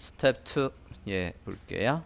스텝 2 예, 볼게요.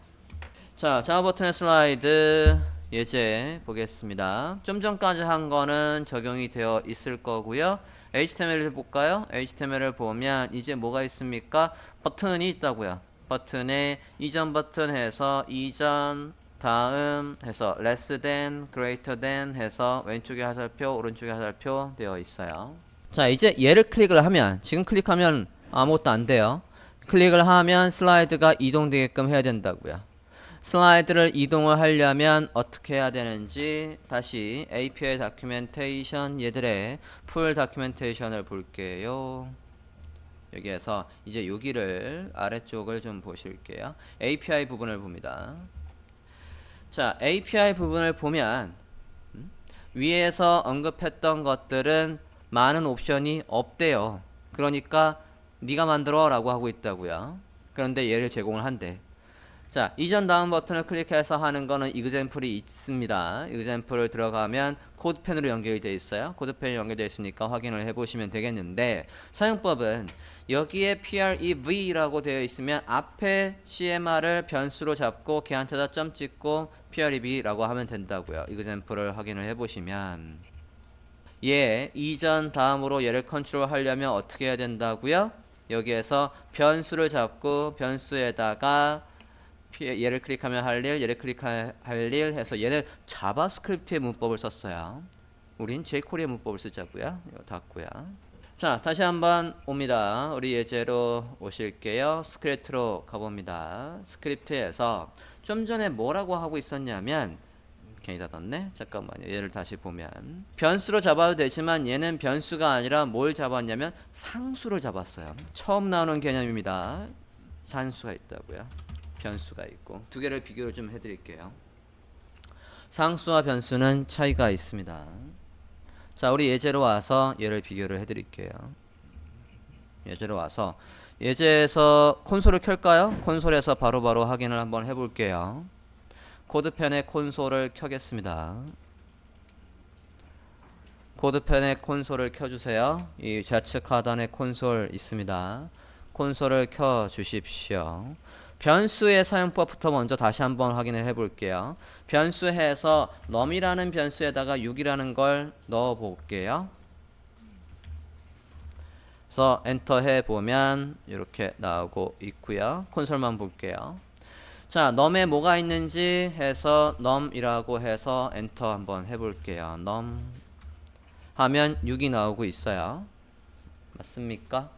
자, 자바 버튼의 슬라이드 예제 보겠습니다. 좀 전까지 한 거는 적용이 되어 있을 거고요. HTML을 볼까요? HTML을 보면 이제 뭐가 있습니까? 버튼이 있다고요. 버튼에 이전 버튼 해서 이전 다음 해서 less than, greater than 해서 왼쪽에 화살표, 오른쪽에 화살표 되어 있어요. 자, 이제 얘를 클릭을 하면 지금 클릭하면 아무것도 안 돼요. 클릭을 하면 슬라이드가 이동되게끔 해야 된다고요. 슬라이드를 이동을 하려면 어떻게 해야 되는지 다시 API 다큐멘테이션 얘들의 풀 다큐멘테이션을 볼게요. 여기에서 이제 여기를 아래쪽을 좀 보실게요. API 부분을 봅니다. 자, API 부분을 보면 음, 위에서 언급했던 것들은 많은 옵션이 없대요. 그러니까 네가 만들어 라고 하고 있다고요. 그런데 얘를 제공을 한대. 자, 이전 다음 버튼을 클릭해서 하는 거는 이그젠플이 있습니다. 이그젠플을 들어가면 코드펜으로 연결이 되어 있어요. 코드펜이 연결되어 있으니까 확인을 해보시면 되겠는데 사용법은 여기에 prev라고 되어 있으면 앞에 CMR을 변수로 잡고 걔한테다 점 찍고 prev라고 하면 된다고요. 이그젠플을 확인을 해보시면 얘 이전 다음으로 얘를 컨트롤 하려면 어떻게 해야 된다고요? 여기에서 변수를 잡고 변수에다가 피- 얘를 클릭하면 할 일, 얘를 클릭할 일 해서 얘는 자바스크립트의 문법을 썼어요. 우린 jQuery의 문법을 쓰자고요. 이거 닫고요. 자, 다시 한번 옵니다. 우리 예제로 오실게요. 스크립트로 가봅니다. 스크립트에서 좀 전에 뭐라고 하고 있었냐면 괜히 닫았네. 잠깐만요. 얘를 다시 보면 변수로 잡아도 되지만 얘는 변수가 아니라 뭘 잡았냐면 상수를 잡았어요. 처음 나오는 개념입니다. 산수가 있다고요. 변수가 있고 두 개를 비교를 좀 해드릴게요. 상수와 변수는 차이가 있습니다. 자, 우리 예제로 와서 얘를 비교를 해드릴게요. 예제로 와서 예제에서 콘솔을 켤까요? 콘솔에서 바로바로 확인을 한번 해볼게요. 코드펜의 콘솔을 켜겠습니다. 코드펜의 콘솔을 켜주세요. 이 좌측 하단에 콘솔 있습니다. 콘솔을 켜 주십시오. 변수의 사용법부터 먼저 다시 한번 확인을 해볼게요. 변수해서 num이라는 변수에다가 6이라는 걸 넣어 볼게요. 그래서 엔터 해 보면 이렇게 나오고 있고요. 콘솔만 볼게요. 자, num에 뭐가 있는지 해서 num이라고 해서 엔터 한번 해볼게요. num 하면 6이 나오고 있어요. 맞습니까?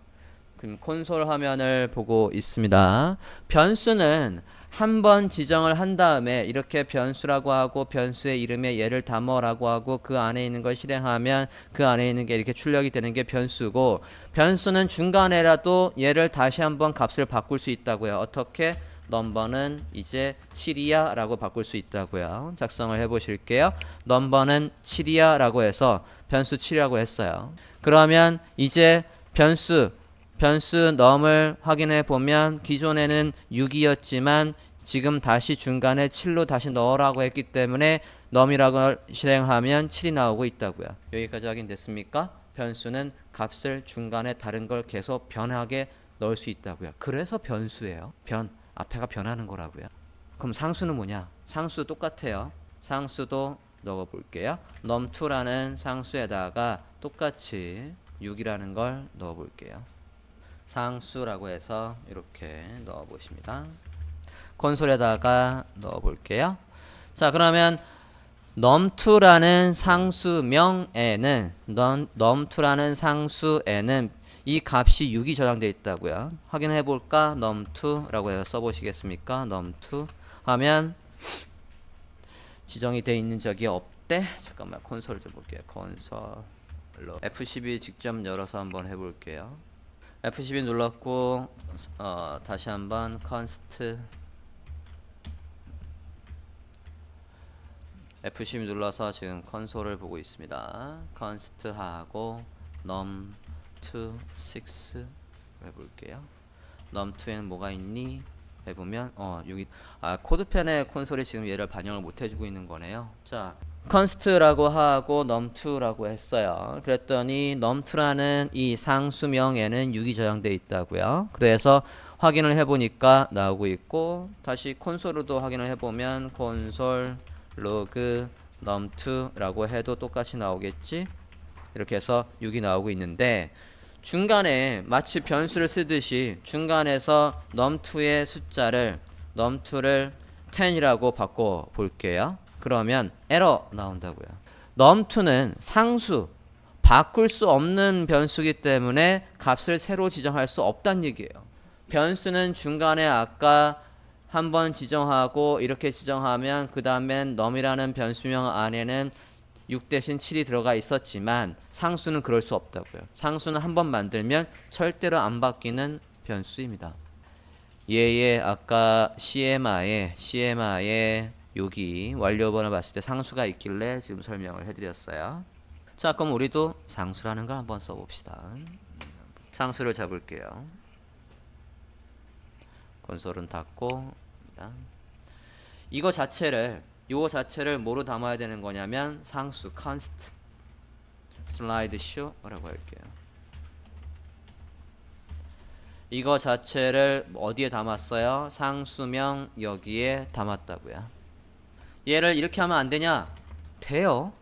그럼 콘솔 화면을 보고 있습니다. 변수는 한 번 지정을 한 다음에 이렇게 변수라고 하고 변수의 이름에 얘를 담어라고 하고 그 안에 있는 걸 실행하면 그 안에 있는 게 이렇게 출력이 되는 게 변수고 변수는 중간에라도 얘를 다시 한번 값을 바꿀 수 있다고요. 어떻게? 넘버는 이제 7이야 라고 바꿀 수 있다고요. 작성을 해 보실게요. 넘버는 7이야 라고 해서 변수 7이라고 했어요. 그러면 이제 변수 변수 넘을 확인해 보면 기존에는 6이었지만 지금 다시 중간에 7로 다시 넣으라고 했기 때문에 넘이라고 실행하면 7이 나오고 있다고요. 여기까지 확인됐습니까? 변수는 값을 중간에 다른 걸 계속 변하게 넣을 수 있다고요. 그래서 변수예요. 변 앞에가 변하는 거라고요. 그럼 상수는 뭐냐? 상수 똑같아요. 상수도 넣어 볼게요. num2라는 상수에다가 똑같이 6이라는 걸 넣어 볼게요. 상수라고 해서 이렇게 넣어 보십니다. 콘솔에다가 넣어 볼게요. 자, 그러면 num2라는 상수명에는 num- num2라는 상수에는 이 값이 6이 저장되어 있다고요. 확인해 볼까? num2라고 해서 써 보시겠습니까? num2 하면 지정이 되어 있는 적이 없대. 잠깐만 콘솔 좀 볼게요. 콘솔로 F12 직접 열어서 한번 해 볼게요. F12 눌렀고 어, 다시 한번 const F12 눌러서 지금 컨솔을 보고 있습니다. const 하고 num2 6 해볼게요. num2에는 뭐가 있니? 해보면 어 여기 아 코드펜의 콘솔이 지금 얘를 반영을 못 해주고 있는 거네요. 자 const라고 하고 num2라고 했어요. 그랬더니 num2라는 이 상수명에는 6이 저장돼 있다고요. 그래서 확인을 해보니까 나오고 있고 다시 콘솔로도 확인을 해보면 콘솔 로그 num2라고 해도 똑같이 나오겠지 이렇게 해서 6이 나오고 있는데 중간에 마치 변수를 쓰듯이 중간에서 num2의 숫자를 num2를 10이라고 바꿔 볼게요. 그러면 에러 나온다고요. num2는 상수 바꿀 수 없는 변수기 때문에 값을 새로 지정할 수 없다는 얘기예요. 변수는 중간에 아까 한번 지정하고 이렇게 지정하면 그 다음엔 num이라는 변수명 안에는 6 대신 7이 들어가 있었지만 상수는 그럴 수 없다고요. 상수는 한 번 만들면 절대로 안 바뀌는 변수입니다. 얘의 아까 CMI에 CMI에 여기 완료번호 봤을 때 상수가 있길래 지금 설명을 해드렸어요. 자, 그럼 우리도 상수라는 걸 한번 써봅시다. 상수를 잡을게요. 콘솔은 닫고 이거 자체를 이거 자체를 뭐로 담아야 되는 거냐면 상수 const 슬라이드 쇼라고 할게요. 이거 자체를 어디에 담았어요? 상수명 여기에 담았다고요. 얘를 이렇게 하면 안 되냐? 돼요.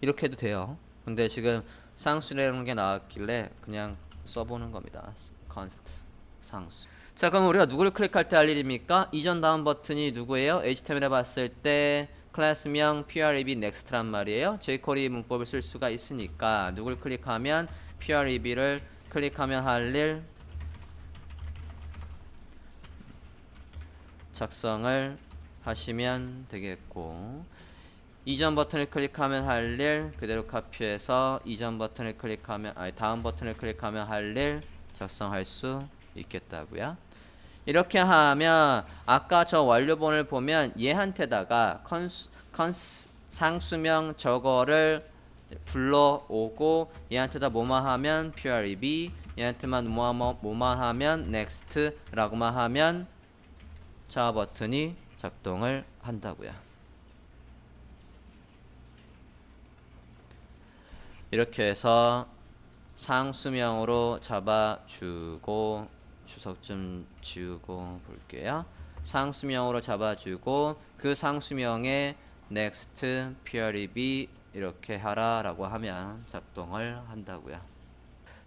이렇게 해도 돼요. 근데 지금 상수라는 게 나왔길래 그냥 써보는 겁니다. const 상수. 자 그럼 우리가 누구를 클릭할 때 할 일입니까? 이전 다음 버튼이 누구예요? HTML에 봤을 때 클래스명 preb next란 말이에요. jQuery 문법을 쓸 수가 있으니까 누굴 클릭하면 preb를 클릭하면 할 일 작성을 하시면 되겠고 이전 버튼을 클릭하면 할 일 그대로 카피해서 이전 버튼을 클릭하면 아니 다음 버튼을 클릭하면 할 일 작성할 수 있겠다고요. 이렇게 하면 아까 저 완료본을 보면 얘한테다가 컨스, 컨스 상수명 저거를 불러오고 얘한테다 뭐만 하면 preb 얘한테만 뭐만, 뭐만 하면 next라고만 하면 자 버튼이 작동을 한다고요. 이렇게 해서 상수명으로 잡아주고 주석 좀 지우고 볼게요. 상수명으로 잡아주고 그 상수명에 next preb 이렇게 하라라고 하면 작동을 한다고요.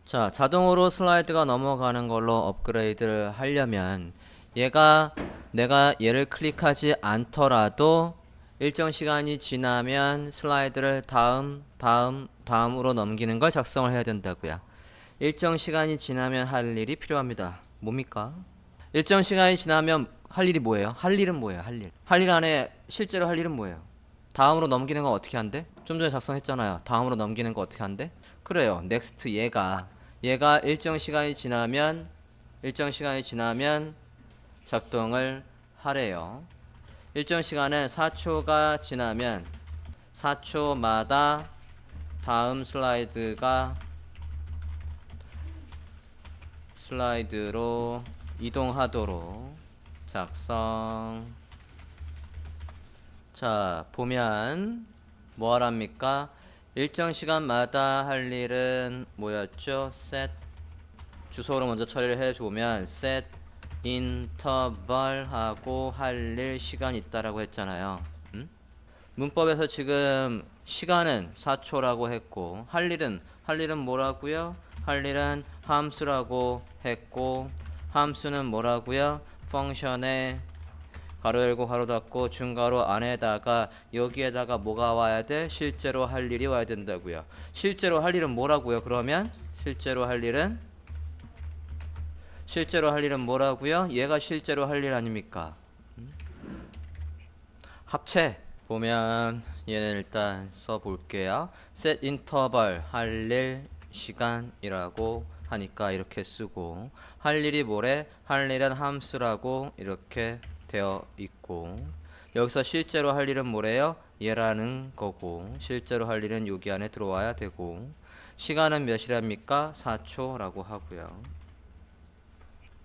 자, 자동으로 슬라이드가 넘어가는 걸로 업그레이드를 하려면 얘가 내가 얘를 클릭하지 않더라도 일정 시간이 지나면 슬라이드를 다음, 다음, 다음으로 넘기는 걸 작성을 해야 된다고요. 일정 시간이 지나면 할 일이 필요합니다. 뭡니까? 일정 시간이 지나면 할 일이 뭐예요? 할 일은 뭐예요? 할 일. 할 일 안에 실제로 할 일은 뭐예요? 다음으로 넘기는 거 어떻게 한대? 좀 전에 작성했잖아요. 다음으로 넘기는 거 어떻게 한대? 그래요. next 얘가 얘가 일정 시간이 지나면 일정 시간이 지나면 작동을 하래요. 일정 시간은 4초가 지나면 4초마다 다음 슬라이드가 슬라이드로 이동하도록. 작성. 자 보면 뭐하랍니까? 일정 시간마다 할 일은 뭐였죠? set. 주소로 먼저 처리를 해보면 set interval 하고 할 일 시간 있다라고 했잖아요. 음? 문법에서 지금 시간은 4초라고 했고 할 일은 할 일은 뭐라고요 할 일은 함수라고 했고 함수는 뭐라고요? 펑션에 가로 열고 가로 닫고 중괄호 안에다가 여기에다가 뭐가 와야 돼? 실제로 할 일이 와야 된다고요. 실제로 할 일은 뭐라고요? 그러면 실제로 할 일은 실제로 할 일은 뭐라고요? 얘가 실제로 할 일 아닙니까? 음? 합체 보면 얘는 일단 써 볼게요. set interval 할 일 시간이라고 하니까 이렇게 쓰고 할 일이 뭐래? 할 일은 함수라고 이렇게 되어 있고 여기서 실제로 할 일은 뭐래요? 얘라는 거고 실제로 할 일은 여기 안에 들어와야 되고 시간은 몇이랍니까? 4초라고 하고요.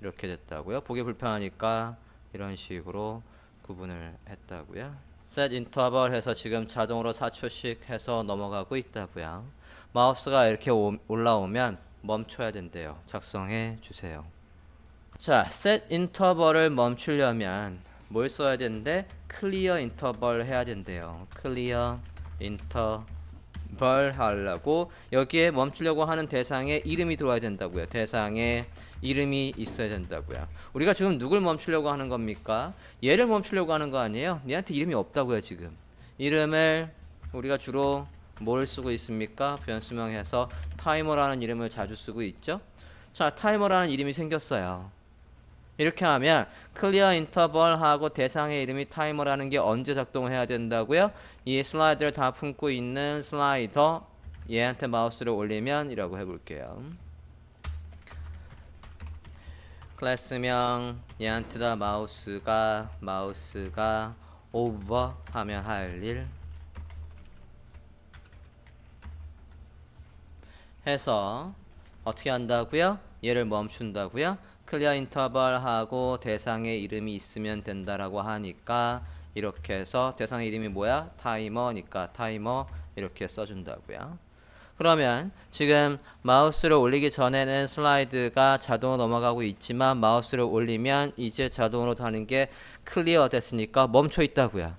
이렇게 됐다고요. 보기 불편하니까 이런 식으로 구분을 했다고요. set interval 해서 지금 자동으로 4초씩 해서 넘어가고 있다고요. 마우스가 이렇게 오- 올라오면 멈춰야 된대요. 작성해 주세요. 자, set 인터벌을 멈추려면 뭘 써야 되는데 clear 인터벌 해야 된대요. clear 인터벌 하려고 여기에 멈추려고 하는 대상에 이름이 들어와야 된다고요. 대상에 이름이 있어야 된다고요. 우리가 지금 누굴 멈추려고 하는 겁니까? 얘를 멈추려고 하는 거 아니에요? 얘한테 이름이 없다고요, 지금. 이름을 우리가 주로 뭘 쓰고 있습니까? 변수명해서 타이머라는 이름을 자주 쓰고 있죠. 자, 타이머라는 이름이 생겼어요. 이렇게 하면 클리어 인터벌하고 대상의 이름이 타이머라는 게 언제 작동해야 된다고요? 이 슬라이드를 다 품고 있는 슬라이더 얘한테 마우스를 올리면 이라고 해볼게요. 클래스명 얘한테 다 마우스가 마우스가 오버 하면 할 일 해서 어떻게 한다고요? 얘를 멈춘다고요? 클리어 인터벌하고 대상의 이름이 있으면 된다라고 하니까 이렇게 해서 대상의 이름이 뭐야? 타이머니까 타이머 이렇게 써준다고요. 그러면 지금 마우스를 올리기 전에는 슬라이드가 자동으로 넘어가고 있지만 마우스를 올리면 이제 자동으로 다는 게 클리어 됐으니까 멈춰 있다고요.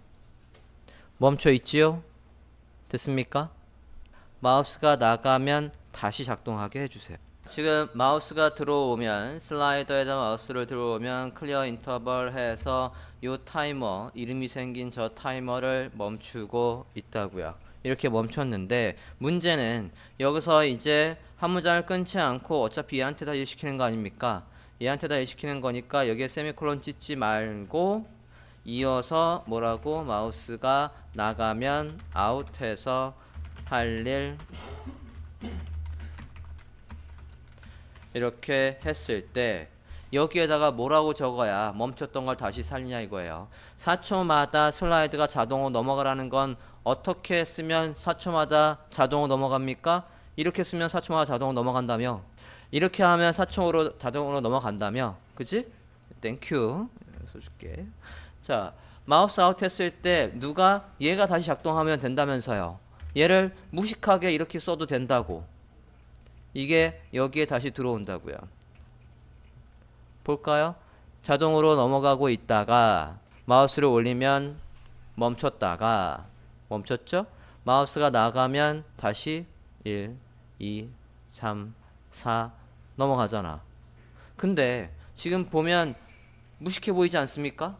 멈춰 있지요? 됐습니까? 마우스가 나가면 다시 작동하게 해주세요. 지금 마우스가 들어오면 슬라이더에다 마우스를 들어오면 클리어 인터벌 해서 요 타이머 이름이 생긴 저 타이머를 멈추고 있다고요. 이렇게 멈췄는데 문제는 여기서 이제 한 문장을 끊지 않고 어차피 얘한테 다 일시키는 거 아닙니까? 얘한테 다 일시키는 거니까 여기에 세미콜론 찍지 말고 이어서 뭐라고 마우스가 나가면 아웃해서 할 일 이렇게 했을 때 여기에다가 뭐라고 적어야 멈췄던 걸 다시 살리냐 이거예요. 4초마다 슬라이드가 자동으로 넘어가라는 건 어떻게 쓰면 4초마다 자동으로 넘어갑니까? 이렇게 쓰면 4초마다 자동으로 넘어간다며. 이렇게 하면 4초로 자동으로 넘어간다며. 그지? 땡큐. 써줄게. 자, 마우스 아웃 했을 때 누가 얘가 다시 작동하면 된다면서요. 얘를 무식하게 이렇게 써도 된다고. 이게 여기에 다시 들어온다고요. 볼까요? 자동으로 넘어가고 있다가 마우스를 올리면 멈췄다가 멈췄죠? 마우스가 나가면 다시 1, 2, 3, 4 넘어가잖아. 근데 지금 보면 무식해 보이지 않습니까?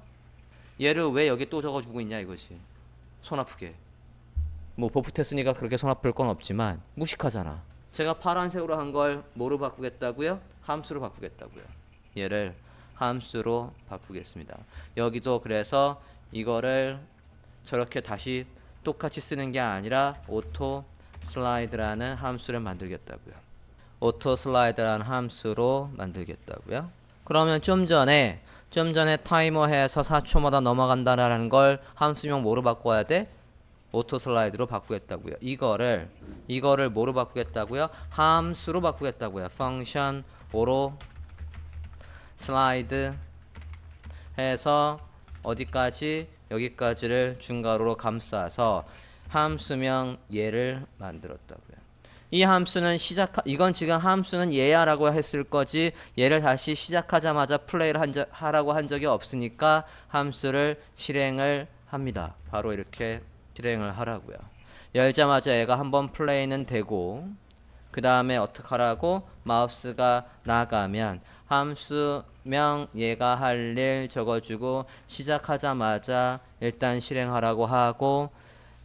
얘를 왜 여기 또 적어주고 있냐 이거지. 손 아프게. 뭐 버프 테스니까 그렇게 손 아플 건 없지만 무식하잖아. 제가 파란색으로 한 걸 뭐로 바꾸겠다고요? 함수로 바꾸겠다고요. 얘를 함수로 바꾸겠습니다. 여기도 그래서 이거를 저렇게 다시 똑같이 쓰는 게 아니라 오토 슬라이드라는 함수를 만들겠다고요. 오토 슬라이드라는 함수로 만들겠다고요. 그러면 좀 전에 좀 전에 타이머 해서 4초마다 넘어간다라는 걸 함수명 뭐로 바꿔야 돼? 오토 슬라이드로 바꾸겠다고요. 이거를 이거를 뭐로 바꾸겠다고요? 함수로 바꾸겠다고요. 펑션 오로 슬라이드 해서 어디까지 여기까지를 중괄호로 감싸서 함수명 얘를 만들었다고요. 이 함수는 시작 이건 지금 함수는 얘야라고 했을 거지 얘를 다시 시작하자마자 플레이를 한 적, 하라고 한 적이 없으니까 함수를 실행을 합니다. 바로 이렇게 실행을 하라고요. 열자마자 얘가 한번 플레이는 되고 그 다음에 어떻게 하라고 마우스가 나가면 함수명 얘가 할 일 적어주고 시작하자마자 일단 실행하라고 하고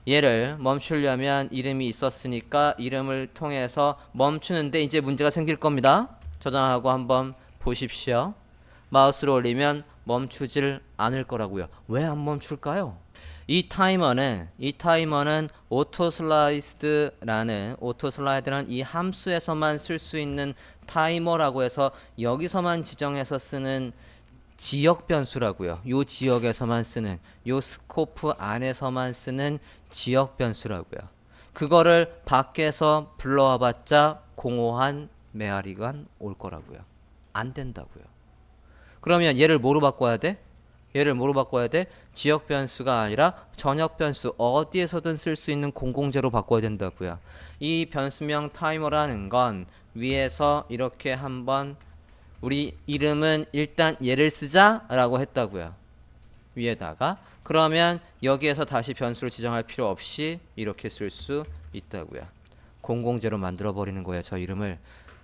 얘를 멈추려면 이름이 있었으니까 이름을 통해서 멈추는데 이제 문제가 생길 겁니다. 저장하고 한번 보십시오. 마우스를 올리면 멈추질 않을 거라고요. 왜 안 멈출까요? 이 타이머는 이 타이머는 오토 슬라이드라는 오토 슬라이드라는 이 함수에서만 쓸 수 있는 타이머라고 해서 여기서만 지정해서 쓰는 지역 변수라고요. 요 지역에서만 쓰는 요 스코프 안에서만 쓰는 지역 변수라고요. 그거를 밖에서 불러와 봤자 공허한 메아리가 올 거라고요. 안 된다고요. 그러면 얘를 뭐로 바꿔야 돼? 얘를 뭐로 바꿔야 돼? 지역 변수가 아니라 전역 변수 어디에서든 쓸 수 있는 공공재로 바꿔야 된다고요. 이 변수명 타이머라는 건 위에서 이렇게 한번 우리 이름은 일단 얘를 쓰자라고 했다고요. 위에다가 그러면 여기에서 다시 변수를 지정할 필요 없이 이렇게 쓸 수 있다고요. 공공재로 만들어 버리는 거예요. 저 이름을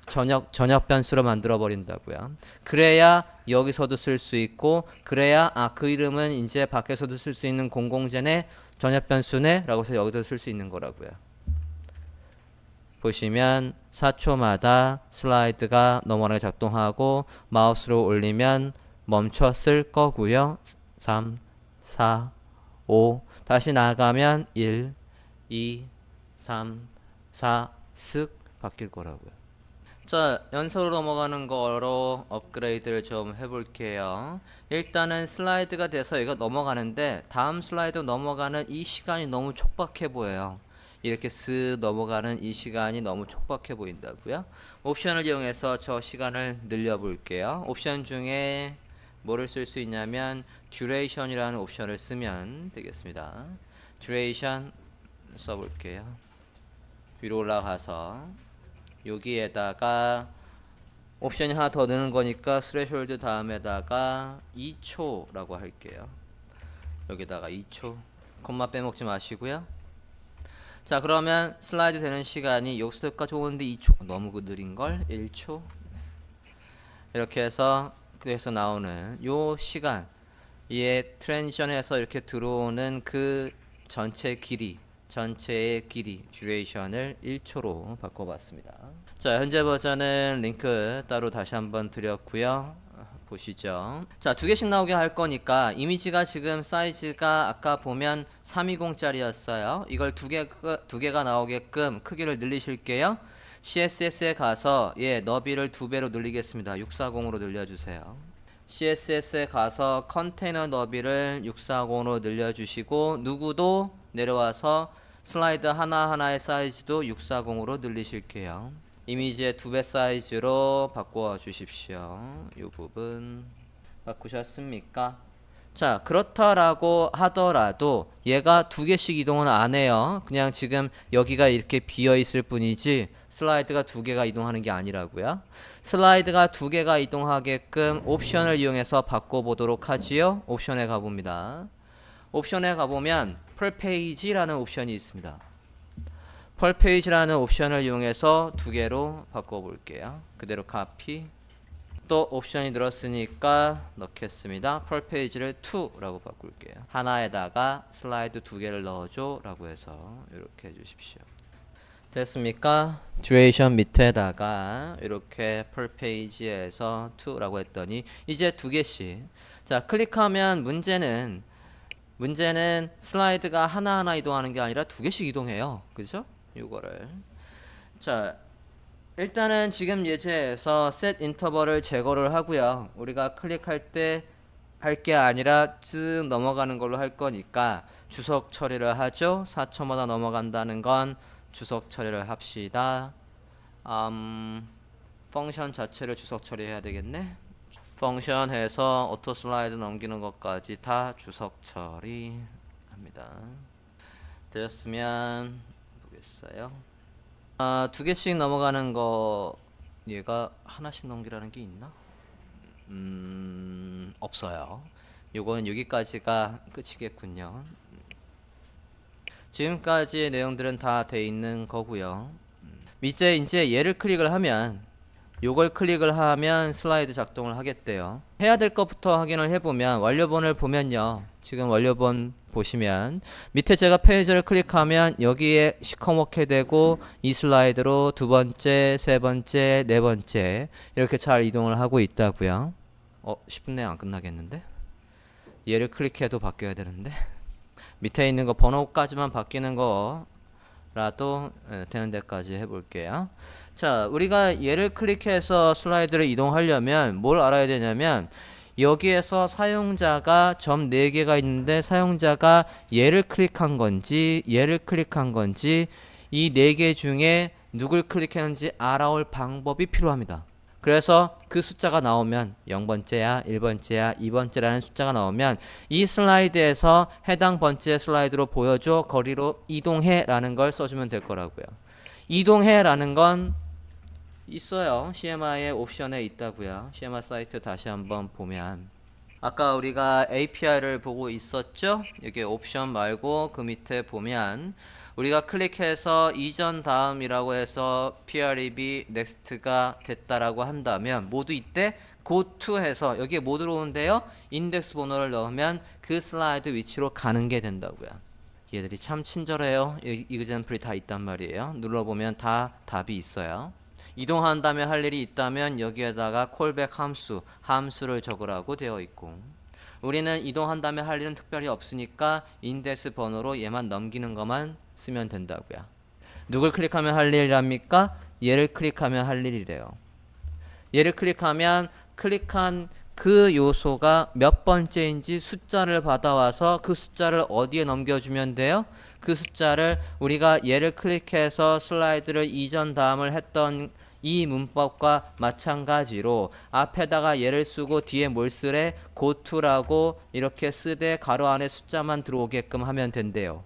전역 전역 변수로 만들어 버린다고요. 그래야 여기서도 쓸 수 있고 그래야 아 그 이름은 이제 밖에서도 쓸 수 있는 공공재네 전역 변수네라고 해서 여기도 쓸수 있는 거라고요. 보시면 4초마다 슬라이드가 너머나게 작동하고 마우스로 올리면 멈췄을 거고요. 3, 4, 5 다시 나가면 1, 2, 3, 4쓱 바뀔 거라고요. 자, 연속으로 넘어가는 거로 업그레이드를 좀 해볼게요. 일단은 슬라이드가 돼서 이거 넘어가는데 다음 슬라이드 넘어가는 이 시간이 너무 촉박해 보여요. 이렇게 쓱 넘어가는 이 시간이 너무 촉박해 보인다고요. 옵션을 이용해서 저 시간을 늘려볼게요. 옵션 중에 뭐를 쓸 수 있냐면 duration이라는 옵션을 쓰면 되겠습니다. duration 써볼게요. 위로 올라가서 여기에다가 옵션이 하나 더 넣는 거니까 스레숄드 다음에다가 2초라고 할게요. 여기다가 2초 콤마 빼먹지 마시고요. 자 그러면 슬라이드 되는 시간이 여기서까지 오는데 2초 너무 그 느린 걸 1초 이렇게 해서 그래서 나오는 요 시간 이에 트랜지션에서 이렇게 들어오는 그 전체 길이 전체의 길이 듀레이션을 1초로 바꿔봤습니다. 자 현재 버전은 링크 따로 다시 한번 드렸고요. 보시죠. 자, 두 개씩 나오게 할 거니까 이미지가 지금 사이즈가 아까 보면 320짜리였어요. 이걸 두 개, 두 개가 나오게끔 크기를 늘리실게요. CSS에 가서 예, 너비를 두 배로 늘리겠습니다. 640으로 늘려 주세요. CSS에 가서 컨테이너 너비를 640으로 늘려 주시고 누구도 내려와서 슬라이드 하나하나의 사이즈도 640으로 늘리실게요. 이미지의 두 배 사이즈로 바꿔 주십시오. 이 부분 바꾸셨습니까? 자 그렇다라고 하더라도 얘가 두 개씩 이동은 안 해요. 그냥 지금 여기가 이렇게 비어 있을 뿐이지 슬라이드가 두 개가 이동하는 게 아니라고요. 슬라이드가 두 개가 이동하게끔 옵션을 이용해서 바꿔보도록 하지요. 옵션에 가봅니다. 옵션에 가보면 page라는 옵션이 있습니다. page라는 옵션을 이용해서 두 개로 바꿔볼게요. 그대로 카피. 또 옵션이 늘었으니까 넣겠습니다. page를 2라고 바꿀게요. 하나에다가 슬라이드 두 개를 넣어줘 라고 해서 이렇게 해주십시오. 됐습니까? duration 밑에다가 이렇게 page에서 2라고 했더니 이제 두 개씩 자 클릭하면 문제는 문제는 슬라이드가 하나하나 이동하는 게 아니라 두 개씩 이동해요. 그죠? 이거를 자 일단은 지금 예제에서 set 인터벌을 제거를 하고요. 우리가 클릭할 때 할 게 아니라 쓱 넘어가는 걸로 할 거니까 주석 처리를 하죠. 4초마다 넘어간다는 건 주석 처리를 합시다. 음, 펑션 자체를 주석 처리해야 되겠네. 펑션 해서 오토 슬라이드 넘기는 것까지 다 주석 처리합니다. 되었으면 보겠어요. 아, 두 개씩 넘어가는 거 얘가 하나씩 넘기라는 게 있나? 음, 없어요. 요거는 여기까지가 끝이겠군요. 지금까지의 내용들은 다 돼 있는 거고요. 밑에 이제 얘를 클릭을 하면 요걸 클릭을 하면 슬라이드 작동을 하겠대요. 해야 될 것부터 확인을 해보면 완료본을 보면요. 지금 완료본 보시면 밑에 제가 페이지를 클릭하면 여기에 시커멓게 되고 이 슬라이드로 두 번째, 세 번째, 네 번째 이렇게 잘 이동을 하고 있다고요. 어, 10분 내에 안 끝나겠는데? 얘를 클릭해도 바뀌어야 되는데 밑에 있는 거 번호까지만 바뀌는 거라도 예, 되는 데까지 해볼게요. 자, 우리가 얘를 클릭해서 슬라이드를 이동하려면 뭘 알아야 되냐면 여기에서 사용자가 점 4개가 있는데 사용자가 얘를 클릭한 건지 얘를 클릭한 건지 이 4개 중에 누굴 클릭했는지 알아올 방법이 필요합니다. 그래서 그 숫자가 나오면 0번째야, 1번째야, 2번째라는 숫자가 나오면 이 슬라이드에서 해당 번째 슬라이드로 보여줘 거리로 이동해 라는 걸 써주면 될 거라고요. 이동해 라는 건 있어요. CMI의 옵션에 있다고요. CMI 사이트 다시 한번 보면 아까 우리가 API를 보고 있었죠? 여기 옵션 말고 그 밑에 보면 우리가 클릭해서 이전 다음이라고 해서 PREB next가 됐다라고 한다면 모두 이때 to 해서 여기에 뭐 들어오는데요? 인덱스 번호를 넣으면 그 슬라이드 위치로 가는 게 된다고요. 얘들이 참 친절해요. 이 이그젠플이 다 있단 말이에요. 눌러보면 다 답이 있어요. 이동한 다음에 할 일이 있다면 여기에다가 콜백 함수, 함수를 적으라고 되어 있고 우리는 이동한 다음에 할 일은 특별히 없으니까 인덱스 번호로 얘만 넘기는 것만 쓰면 된다고요. 누굴 클릭하면 할 일이랍니까? 얘를 클릭하면 할 일이래요. 얘를 클릭하면 클릭한 그 요소가 몇 번째인지 숫자를 받아와서 그 숫자를 어디에 넘겨주면 돼요? 그 숫자를 우리가 얘를 클릭해서 슬라이드를 이전 다음을 했던 이 문법과 마찬가지로 앞에다가 얘를 쓰고 뒤에 뭘 쓰래? 고투라고 이렇게 쓰되 가로 안에 숫자만 들어오게끔 하면 된대요.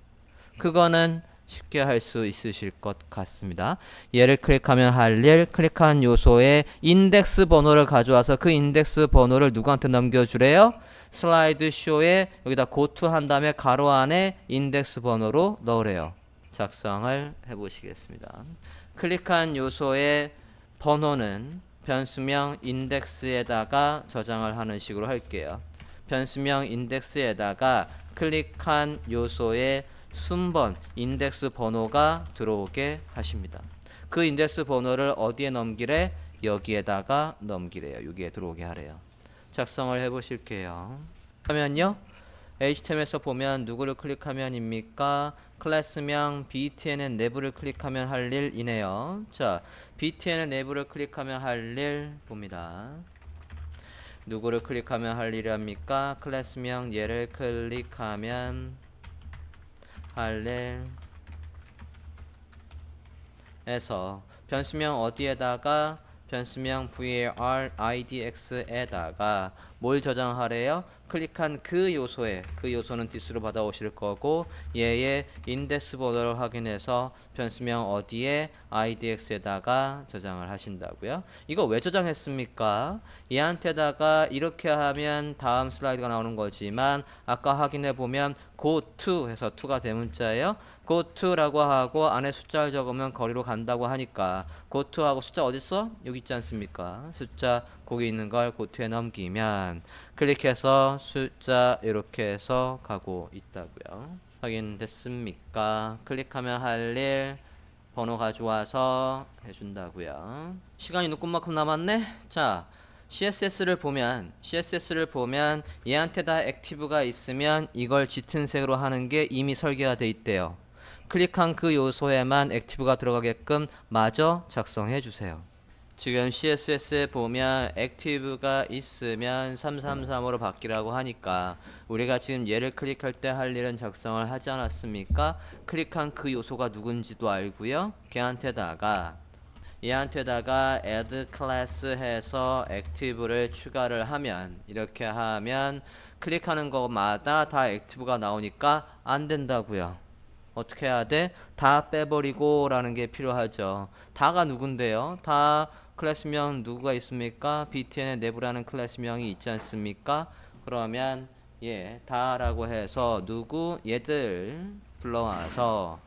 그거는 쉽게 할 수 있으실 것 같습니다. 얘를 클릭하면 할 일, 클릭한 요소에 인덱스 번호를 가져와서 그 인덱스 번호를 누구한테 넘겨주래요? 슬라이드 쇼에 여기다 고투 한 다음에 가로 안에 인덱스 번호로 넣으래요. 작성을 해보시겠습니다. 클릭한 요소의 번호는 변수명 인덱스에다가 저장을 하는 식으로 할게요. 변수명 인덱스에다가 클릭한 요소의 순번 인덱스 번호가 들어오게 하십니다. 그 인덱스 번호를 어디에 넘기래? 여기에다가 넘기래요. 여기에 들어오게 하래요. 작성을 해보실게요. 하면요. HTML에서 보면 누구를 클릭하면입니까? 클래스명 btn의 내부를 클릭하면 할 일이네요. 자, btn의 내부를 클릭하면 할 일 봅니다. 누구를 클릭하면 할 일이랍니까? 클래스명 얘를 클릭하면 할렐 에서 변수명 어디에다가 변수명 var idx에다가 뭘 저장하래요? 클릭한 그 요소에 그 요소는 디스로 받아오실 거고 얘의 인덱스 번호를 확인해서 변수명 어디에 idx에다가 저장을 하신다고요. 이거 왜 저장했습니까? 얘한테다가 이렇게 하면 다음 슬라이드가 나오는 거지만 아까 확인해 보면 go to 해서 to가 대문자예요. Go to라고 하고 안에 숫자를 적으면 거리로 간다고 하니까 go to하고 숫자 어디 있어? 여기 있지 않습니까? 숫자 거기 있는 걸 go to에 넘기면 클릭해서 숫자 이렇게 해서 가고 있다고요. 확인됐습니까? 클릭하면 할 일 번호 가져와서 해준다고요. 시간이 조금만큼 남았네. 자, CSS를 보면 CSS를 보면 얘한테 다 액티브가 있으면 이걸 짙은 색으로 하는 게 이미 설계가 돼 있대요. 클릭한 그 요소에만 액티브가 들어가게끔 마저 작성해 주세요. 지금 CSS에 보면 액티브가 있으면 333으로 바뀌라고 하니까 우리가 지금 얘를 클릭할 때 할 일은 작성을 하지 않았습니까? 클릭한 그 요소가 누군지도 알고요. 걔한테다가 얘한테다가 add class 해서 액티브를 추가를 하면 이렇게 하면 클릭하는 것마다 다 액티브가 나오니까 안 된다고요. 어떻게 해야 돼? 다 빼버리고 라는 게 필요하죠. 다가 누군데요? 다 클래스명 누구가 있습니까? btn의 내부라는 클래스명이 있지 않습니까? 그러면 예, 다라고 해서 누구 얘들 불러와서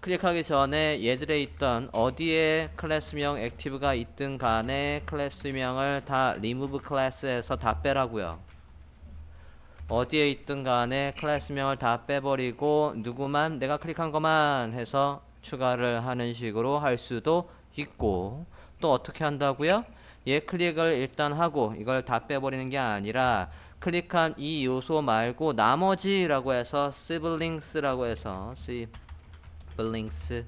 클릭하기 전에 얘들에 있던 어디에 클래스명 액티브가 있든 간에 클래스명을 다 remove 클래스에서 다 빼라고요. 어디에 있든 간에 클래스명을 다 빼버리고 누구만 내가 클릭한 것만 해서 추가를 하는 식으로 할 수도 있고 또 어떻게 한다고요? 얘 클릭을 일단 하고 이걸 다 빼버리는 게 아니라 클릭한 이 요소 말고 나머지라고 해서 siblings라고 해서 siblings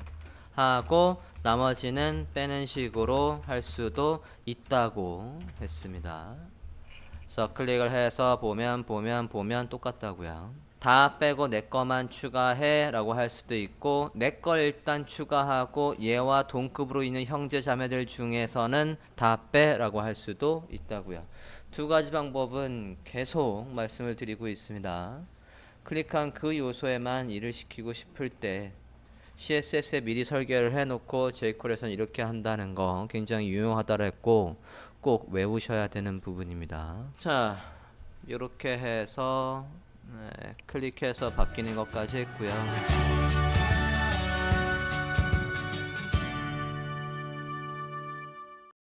하고 나머지는 빼는 식으로 할 수도 있다고 했습니다. 그래서 클릭을 해서 보면 보면 보면 똑같다고요. 다 빼고 내 거만 추가해 라고 할 수도 있고 내 걸 일단 추가하고 얘와 동급으로 있는 형제 자매들 중에서는 다 빼 라고 할 수도 있다고요. 두 가지 방법은 계속 말씀을 드리고 있습니다. 클릭한 그 요소에만 일을 시키고 싶을 때 CSS에 미리 설계를 해놓고 jQuery에서는 이렇게 한다는 거 굉장히 유용하다고 했고 꼭 외우셔야 되는 부분입니다. 자, 이렇게 해서 네, 클릭해서 바뀌는 것까지 했고요.